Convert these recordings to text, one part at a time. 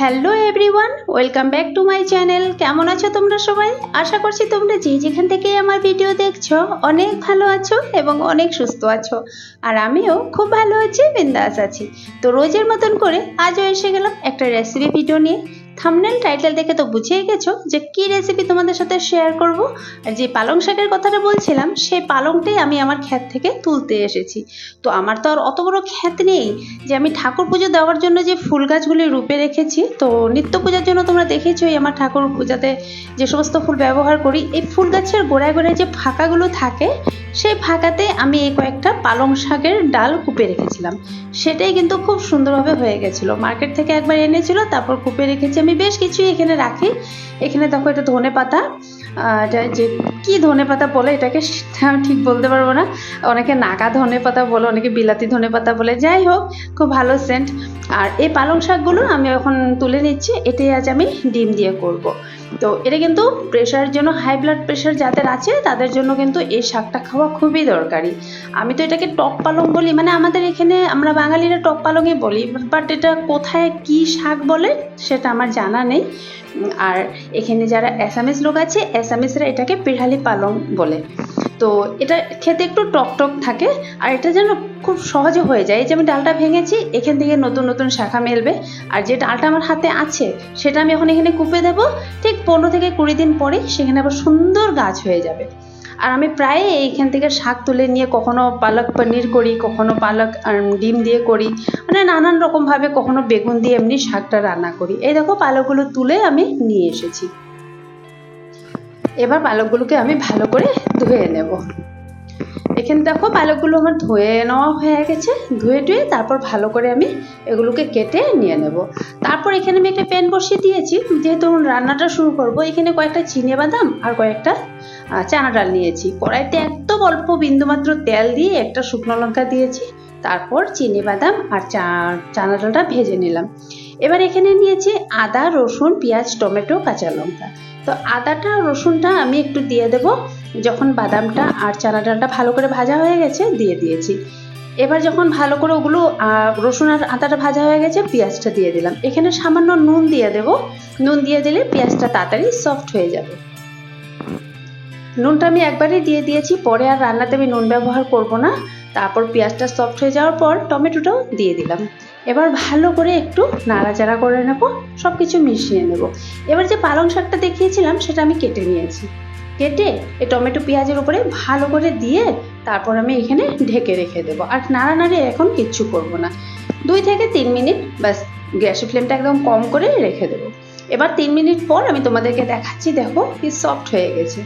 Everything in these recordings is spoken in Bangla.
Hello everyone, welcome back to my channel. কেমন আছো তোমরা সবাই? আশা করছি তোমরা যে যেখান থেকে আমার ভিডিও দেখছ, অনেক ভালো আছো এবং অনেক সুস্থ আছো। আর আমিও খুব ভালো আছি, বিন্দাস আছি। তো রোজের মতন করে আজও এসে গেলাম একটা রেসিপি ভিডিও নিয়ে। থামনেল টাইটেল দেখে তো বুঝেই গেছো যে কি রেসিপি তোমাদের সাথে শেয়ার করব। আর যে পালং শাকের কথাটা বলছিলাম সেই পালংটাই আমি আমার ক্ষেত থেকে তুলতে এসেছি। তো আমার তো আর অত বড় ক্ষেত নেই যে আমি ঠাকুর পুজো দেওয়ার জন্য যে ফুল গাছগুলি রূপে রেখেছি। তো নিত্য পূজার জন্য তোমরা দেখেছোই আমার ঠাকুর পূজাতে যে সমস্ত ফুল ব্যবহার করি। এই ফুল গাছের গোড়ায় গোড়ায় যে ফাঁকাগুলো থাকে, সেই ফাঁকাতে আমি এই কয়েকটা পালং শাকের ডাল কুপে রেখেছিলাম। সেটাই কিন্তু খুব সুন্দরভাবে হয়ে গেছিল। মার্কেট থেকে একবার এনেছিল, তারপর কুপে রেখেছি আমি বেশ কিছুই এখানে রাখি। এখানে দেখো এটা ধনে পাতা। এটা যে কি ধনে পাতা বলে এটাকে ঠিক বলতে পারব না। অনেকে নাগা ধনে পাতা বলে, অনেকে বিলাতি ধনে পাতা বলে। যাই হোক, খুব ভালো সেন্ট আর এই পালং শাকগুলো আমি এখন তুলে নিচ্ছি। এটাই আজ আমি ডিম দিয়ে করব। তো এটা কিন্তু প্রেশারের জন্য হাই ব্লাড প্রেশার যাদের আছে, তাদের জন্য কিন্তু এই শাকটা খাওয়া খুবই দরকারি। আমি তো এটাকে টক পালং বলি মানে আমাদের এখানে আমরা বাঙালিরা টক পালংই বলি বাট এটা কোথায় কি শাক বলে সেটা আমার জানা নেই। আর এখানে যারা অ্যাসামিস লোক আছে অ্যাসামিসরা এটাকে পিড়ালি পালং বলে। তো এটা খেতে একটু টক টক থাকে আর এটা যেন খুব সহজে হয়ে যায়। এই যে আমি ডালটা ভেঙেছি, এখান থেকে নতুন নতুন শাখা মেলবে। আর যে ডালটা আমার হাতে আছে, সেটা আমি এখন এখানে কুপে দেবো। ঠিক পনেরো থেকে কুড়ি দিন পরে সেখানে আবার সুন্দর গাছ হয়ে যাবে। আর আমি প্রায় এইখান থেকে শাক তুলে নিয়ে কখনো পালক পনির করি, কখনো পালক ডিম দিয়ে করি। মানে নানান রকমভাবে কখনো বেগুন দিয়ে এমনি শাকটা রান্না করি। এই দেখো পালকগুলো তুলে আমি নিয়ে এসেছি। এবার পালকগুলোকে আমি ভালো করে ধুয়ে নেব। এখানে দেখো পালকগুলো আমার ধুয়ে নেওয়া হয়ে গেছে। ধুয়ে টুয়ে তারপর ভালো করে আমি এগুলোকে কেটে নিয়ে নেব। তারপর এখানে আমি একটা প্যান বসিয়ে দিয়েছি। যেহেতু রান্নাটা শুরু করব, এখানে কয়েকটা চিনে বাদাম আর কয়েকটা চানা ডাল নিয়েছি। কড়াইতে একদম অল্প বিন্দুমাত্র তেল দিয়ে একটা শুকনো লঙ্কা দিয়েছি। তারপর চিনি বাদাম আর চা, চানা ডালটা ভেজে নিলাম। এবার এখানে নিয়েছি আদা, রসুন, পেঁয়াজ, টমেটো, কাঁচা লঙ্কা। তো আদাটা, রসুনটা আমি একটু দিয়ে দেব। যখন বাদামটা আর চানা ডালটা ভালো করে ভাজা হয়ে গেছে, দিয়ে দিয়েছি। এবার যখন ভালো করে ওগুলো রসুন আর আদাটা ভাজা হয়ে গেছে, পেঁয়াজটা দিয়ে দিলাম। এখানে সামান্য নুন দিয়ে দেব। নুন দিয়ে দিলে পেঁয়াজটা তাড়াতাড়ি সফট হয়ে যাবে। নুনটা আমি একবারই দিয়ে দিয়েছি। পরে আর রান্নাতে আমি নুন ব্যবহার করব না। তারপর পেঁয়াজটা সফট হয়ে যাওয়ার পর টমেটোটাও দিয়ে দিলাম। এবার ভালো করে একটু নাড়াচাড়া করে নেব সব কিছু মিশিয়ে নেব। এবার যে পালং শাকটা দেখিয়েছিলাম, সেটা আমি কেটে নিয়েছি। কেটে এই টমেটো পেঁয়াজের উপরে ভালো করে দিয়ে তারপর আমি এখানে ঢেকে রেখে দেবো। আর নাড়ানাড়ি এখন কিচ্ছু করব না। দুই থেকে তিন মিনিট, ব্যাস, গ্যাসের ফ্লেমটা একদম কম করে রেখে দেবো। এবার তিন মিনিট পর আমি তোমাদেরকে দেখাচ্ছি, দেখো কি সফট হয়ে গেছে।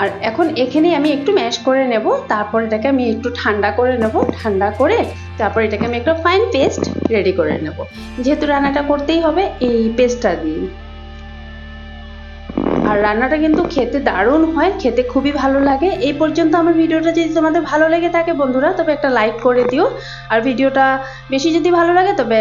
আর এখন এখানে আমি একটু ম্যাশ করে নেব, তারপর এটাকে আমি একটু ঠান্ডা করে নেব, ঠান্ডা করে তারপর এটাকে আমি একটা ফাইন পেস্ট রেডি করে নেব। যেহেতু রান্নাটা করতেই হবে, এই পেস্টটা দিয়ে। আর রান্নাটা কিন্তু খেতে দারুণ হয়, খেতে খুবই ভালো লাগে। এই পর্যন্ত আমার ভিডিওটা যদি তোমাদের ভালো লেগে থাকে বন্ধুরা, তবে একটা লাইক করে দিও। আর ভিডিওটা বেশি যদি ভালো লাগে, তবে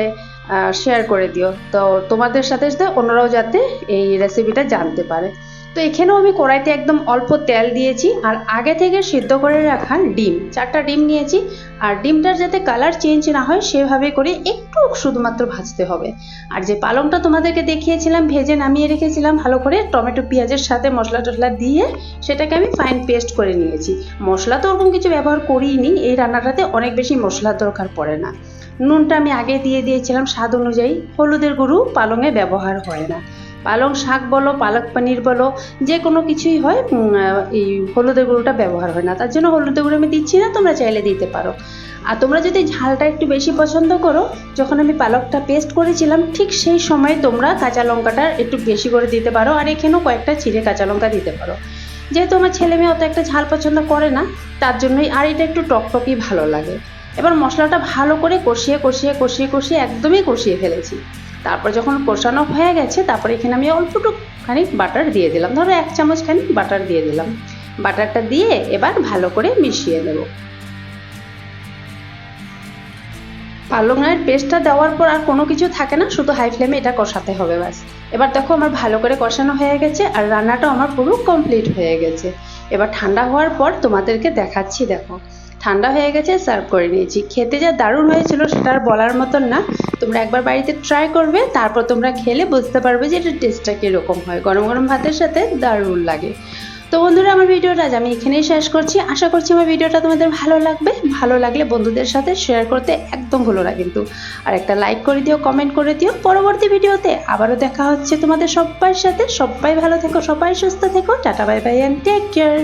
শেয়ার করে দিও। তো তোমাদের সাথে সাথে অন্যরাও যাতে এই রেসিপিটা জানতে পারে। তো এখানেও আমি কড়াইতে একদম অল্প তেল দিয়েছি আর আগে থেকে সিদ্ধ করে রাখা ডিম। চারটা ডিম নিয়েছি আর ডিমটার যাতে কালার চেঞ্জ না হয় সেভাবে করে একটু শুধুমাত্র ভাজতে হবে। আর যে পালংটা তোমাদেরকে দেখিয়েছিলাম, ভেজে নামিয়ে রেখেছিলাম, ভালো করে টমেটো, পেঁয়াজের সাথে মশলা টশলা দিয়ে সেটাকে আমি ফাইন পেস্ট করে নিয়েছি। মশলা তো ওরকম কিছু ব্যবহার করিনি, এই রান্নাটাতে অনেক বেশি মশলার দরকার পড়ে না। নুনটা আমি আগে দিয়ে দিয়েছিলাম, স্বাদ অনুযায়ী। হলুদের গুঁড়ো পালংয়ে ব্যবহার হয় না। পালং শাক বলো, পালক পনির বলো, যে কোনো কিছুই হয় এই হলুদের গুঁড়োটা ব্যবহার হয় না। তার জন্য হলুদের গুঁড়ো আমি দিচ্ছি না, তোমরা চাইলে দিতে পারো। আর তোমরা যদি ঝালটা একটু বেশি পছন্দ করো, যখন আমি পালকটা পেস্ট করেছিলাম, ঠিক সেই সময় তোমরা কাঁচা লঙ্কাটা একটু বেশি করে দিতে পারো, আর এখানেও কয়েকটা চিড়ে কাঁচা লঙ্কা দিতে পারো। যেহেতু আমার ছেলে মেয়ে অত একটা ঝাল পছন্দ করে না, তার জন্যই আর এটা একটু টকটকই ভালো লাগে। এবার মশলাটা ভালো করে কষিয়ে কষিয়ে কষিয়ে কষিয়ে একদমই কষিয়ে ফেলেছি। তারপর যখন কষানো হয়ে গেছে, তারপরে এখানে আমি অল্পটুকু খানিক বাটার দিয়ে দিলাম। ধরো এক চামচ খানিক বাটার দিয়ে দিলাম। বাটারটা দিয়ে এবার ভালো করে মিশিয়ে নেব। পালংয়ের পেস্টটা দেওয়ার পর আর কোনো কিছু থাকে না, শুধু হাই ফ্লেমে এটা কষাতে হবে ব্যাস। এবার দেখো আমার ভালো করে কষানো হয়ে গেছে আর রান্নাটা আমার পুরো কমপ্লিট হয়ে গেছে। এবার ঠান্ডা হওয়ার পর তোমাদেরকে দেখাচ্ছি, দেখো। ঠান্ডা হয়ে গেছে সার্ভ করে নিয়েছি। খেতে যা দারুণ হয়েছিল সেটা আর বলার মতন না। তোমরা একবার বাড়িতে ট্রাই করবে, তারপর তোমরা খেলে বুঝতে পারবে যে এটা টেস্টটা কীরকম হয়। গরম গরম ভাতের সাথে দারুণ লাগে। তো বন্ধুরা, আমার ভিডিওটা আজ আমি এখানেই শেষ করছি। আশা করছি আমার ভিডিওটা তোমাদের ভালো লাগবে। ভালো লাগলে বন্ধুদের সাথে শেয়ার করতে একদম ভুলো না কিন্তু। আর একটা লাইক করে দিও কমেন্ট করে দিও। পরবর্তী ভিডিওতে আবারও দেখা হচ্ছে তোমাদের সবার সাথে। সবাই ভালো থেকো, সবাই সুস্থ থেকো। Tata bye bye and take care